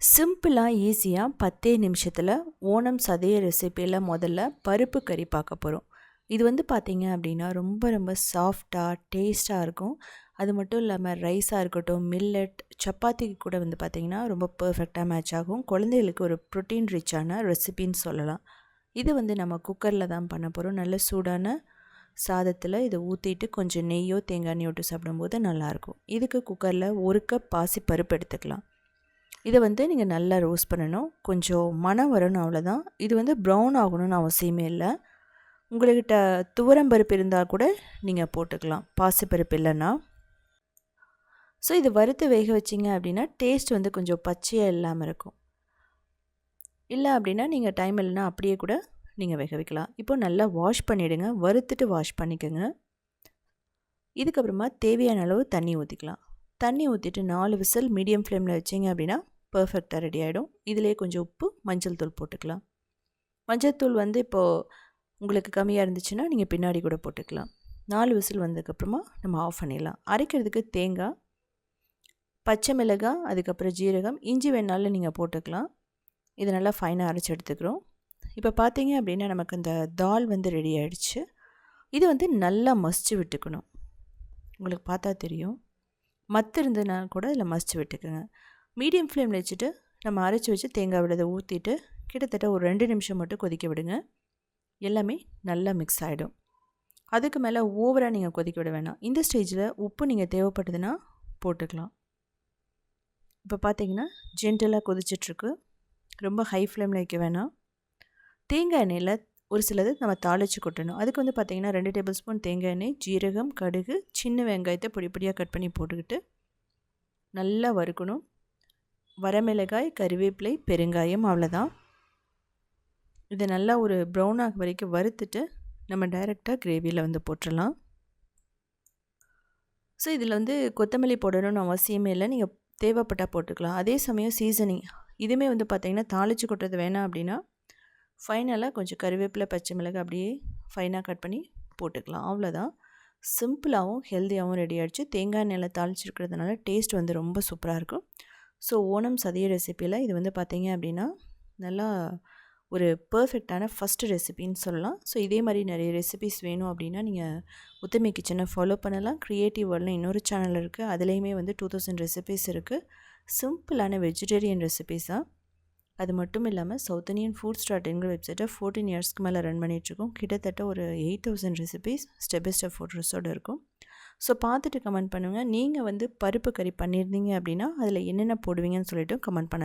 சிம்பிளாக ஈஸியாக பத்தே நிமிஷத்தில் ஓணம் சதைய ரெசிப்பியில் முதல்ல பருப்பு கறி பார்க்க போகிறோம் இது வந்து பார்த்திங்க அப்படின்னா ரொம்ப ரொம்ப சாஃப்டாக டேஸ்ட்டாக இருக்கும். அது மட்டும் இல்லாமல் ரைஸாக இருக்கட்டும் மில்லட் சப்பாத்திக்கு கூட வந்து பார்த்திங்கன்னா ரொம்ப பர்ஃபெக்டாக மேட்ச் ஆகும். குழந்தைகளுக்கு ஒரு ப்ரோட்டீன் ரிச்சான ரெசிபின்னு சொல்லலாம். இது வந்து நம்ம குக்கரில் தான் பண்ண போகிறோம் நல்ல சூடான சாதத்தில் இதை ஊற்றிட்டு கொஞ்சம் நெய்யோ தேங்காய் எண்ணெய் விட்டு சாப்பிடும்போது நல்லாயிருக்கும் இதுக்கு குக்கரில் ஒரு கப் பாசி பருப்பு எடுத்துக்கலாம். இதை வந்து நீங்கள் நல்லா ரோஸ்ட் பண்ணணும். கொஞ்சம் மனம் வரணும் அவ்வளோதான் இது வந்து ப்ரௌன் ஆகணும்னு அவசியமே இல்லை. உங்கள்கிட்ட துவரம்பருப்பு இருந்தால் கூட நீங்கள் போட்டுக்கலாம். பாசிப்பருப்பு இல்லைன்னா. ஸோ இது வறுத்து வேக வச்சிங்க அப்படின்னா டேஸ்ட் வந்து கொஞ்சம் பச்சையாக இல்லாமல் இருக்கும். இல்லை அப்படின்னா நீங்கள் டைம் இல்லைன்னா அப்படியே கூட நீங்கள் வேக வைக்கலாம். இப்போ நல்லா வாஷ் பண்ணிவிடுங்க வறுத்துட்டு வாஷ் பண்ணிக்கோங்க. இதுக்கப்புறமா தேவையான அளவு தண்ணி ஊற்றிக்கலாம் தண்ணி ஊற்றிட்டு நாலு விசில் மீடியம் ஃப்ளேமில் வச்சிங்க அப்படின்னா பர்ஃபெக்டாக ரெடி ஆகிடும் இதிலே கொஞ்சம் உப்பு மஞ்சள் தூள் போட்டுக்கலாம். மஞ்சள் தூள் வந்து இப்போது உங்களுக்கு கம்மியாக இருந்துச்சுன்னா நீங்கள் பின்னாடி கூட போட்டுக்கலாம். நாலு விசில் வந்ததுக்கப்புறமா நம்ம ஆஃப் பண்ணிடலாம். அரைக்கிறதுக்கு தேங்காய் பச்சை மிளகாய் அதுக்கப்புறம் ஜீரகம் இஞ்சி வேணாலும் நீங்கள் போட்டுக்கலாம். இது நல்லா ஃபைனாக அரைச்சி எடுத்துக்கிறோம். இப்போ பார்த்தீங்க அப்படின்னா நமக்கு அந்த தால் வந்து ரெடி ஆகிடுச்சு இது வந்து நல்லா மசிச்சு விட்டுக்கணும். உங்களுக்கு பார்த்தா தெரியும். மத்து இருந்ததுனா கூட இதில் மசிச்சு விட்டுக்குங்க. மீடியம் ஃப்ளேமில் வச்சுட்டு நம்ம அரைச்சி வச்சு தேங்காய் விடதை ஊற்றிட்டு கிட்டத்தட்ட ஒரு ரெண்டு நிமிஷம் மட்டும் கொதிக்க விடுங்க. எல்லாமே நல்லா மிக்ஸ் ஆகிடும் அதுக்கு மேலே ஓவராக நீங்கள் கொதிக்க விட வேணாம். இந்த ஸ்டேஜில் உப்பு நீங்கள் தேவைப்படுதுன்னா போட்டுக்கலாம். இப்போ பார்த்தீங்கன்னா ஜென்டலாக கொதிச்சிட்ருக்கு. ரொம்ப ஹை ஃப்ளேமில் வைக்க வேணாம். தேங்காய் எண்ணெயில் ஒரு சிலது நம்ம தாளித்து கொட்டணும். அதுக்கு வந்து பார்த்திங்கன்னா ரெண்டு டேபிள் ஸ்பூன் தேங்காய் எண்ணெய் ஜீரகம் கடுகு சின்ன வெங்காயத்தை பொடி பொடியாக கட் பண்ணி போட்டுக்கிட்டு நல்லா வறுக்கணும். வரமிளகாய் கருவேப்பிலை பெருங்காயம் அவ்வளோதான் இதை நல்லா ஒரு ப்ரௌன் ஆக வரைக்கும் வறுத்துட்டு நம்ம டைரெக்டாக கிரேவியில் வந்து போட்டுடலாம் ஸோ இதில் வந்து கொத்தமல்லி போடணும்னு அவசியமே இல்லை. நீங்கள் தேவைப்பட்டால் போட்டுக்கலாம். அதே சமயம் சீசனிங் இதுவுமே வந்து பார்த்திங்கன்னா தாளித்து கொட்டுறது வேணாம் அப்படின்னா ஃபைனலாக கொஞ்சம் கருவேப்பிலை பச்சை மிளகாய் அப்படியே ஃபைனாக கட் பண்ணி போட்டுக்கலாம். அவ்வளோதான் சிம்பிளாகவும் ஹெல்த்தியாகவும் ரெடி ஆகிடுச்சு தேங்காய் எண்ணெயில் தாளிச்சிருக்கிறதுனால டேஸ்ட் வந்து ரொம்ப சூப்பராக இருக்கும். ஸோ ஓணம் சதிய ரெசிப்பியில் இது வந்து பார்த்திங்க அப்படின்னா நல்லா ஒரு பர்ஃபெக்டான ஃபஸ்ட்டு ரெசிபின்னு சொல்லலாம். ஸோ இதே மாதிரி நிறைய ரெசிபிஸ் வேணும் அப்படின்னா நீங்கள் உத்தமி கிச்சனை ஃபாலோ பண்ணலாம். க்ரியேட்டிவ் வேர்ல்டில் இன்னொரு சேனல் இருக்குது அதுலேயுமே வந்து டூ தௌசண்ட் ரெசிபிஸ் இருக்குது சிம்பிளான வெஜிடேரியன் ரெசிபிஸ் தான். அது மட்டும் இல்லாமல் சவுத் இந்தியன் ஃபுட் ஸ்டார்ட்ங்கிற வெப்சைட்டை ஃபோர்டீன் இயர்ஸ்க்கு மேலே ரன் பண்ணிகிட்ருக்கோம் கிட்டத்தட்ட ஒரு eight thousand recipes step by step ஃபோட்டோஸோடு இருக்கும். ஸோ பார்த்துட்டு கமெண்ட் பண்ணுங்கள் நீங்கள் வந்து பருப்பு கறி பண்ணியிருந்தீங்க அப்படின்னா அதில் என்னென்ன போடுவீங்கன்னு சொல்லிவிட்டு கமெண்ட் பண்ணலாம்.